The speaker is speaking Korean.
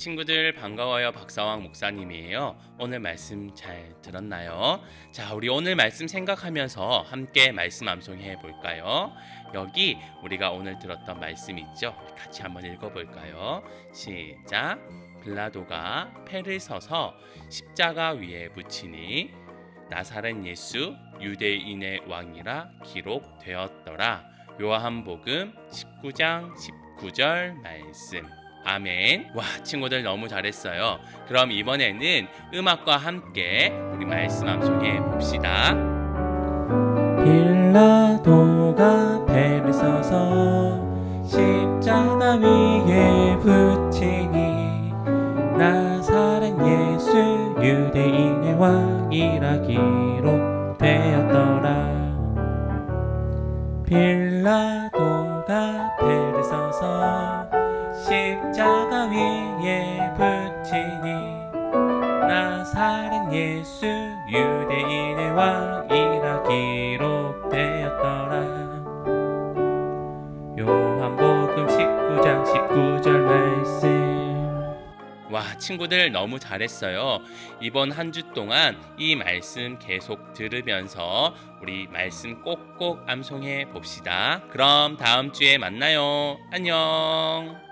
친구들 반가워요 박사왕 목사님이에요. 오늘 말씀 잘 들었나요? 자, 우리 오늘 말씀 생각하면서 함께 말씀 암송해 볼까요? 여기 우리가 오늘 들었던 말씀 있죠? 같이 한번 읽어 볼까요? 시작. 빌라도가 패를 서서 십자가 위에 붙이니 나사렛 예수 유대인의 왕이라 기록되었더라. 요한복음 19장 19절 말씀. 아멘. 와, 친구들 너무 잘했어요. 그럼 이번에는 음악과 함께 우리 말씀 암송해 봅시다. 빌라도가 배를 써서 십자가 위에 붙이니 나사렛 예수 유대인의 왕이라 기록되었더라 빌라도가 배를 써서 십자가 위에 붙이니 나사렛 예수 유대인의 왕이라 기록되었더라 요한복음 19장 19절 말씀 와, 친구들 너무 잘했어요. 이번 한 주 동안 이 말씀 계속 들으면서 우리 말씀 꼭꼭 암송해 봅시다. 그럼 다음 주에 만나요. 안녕.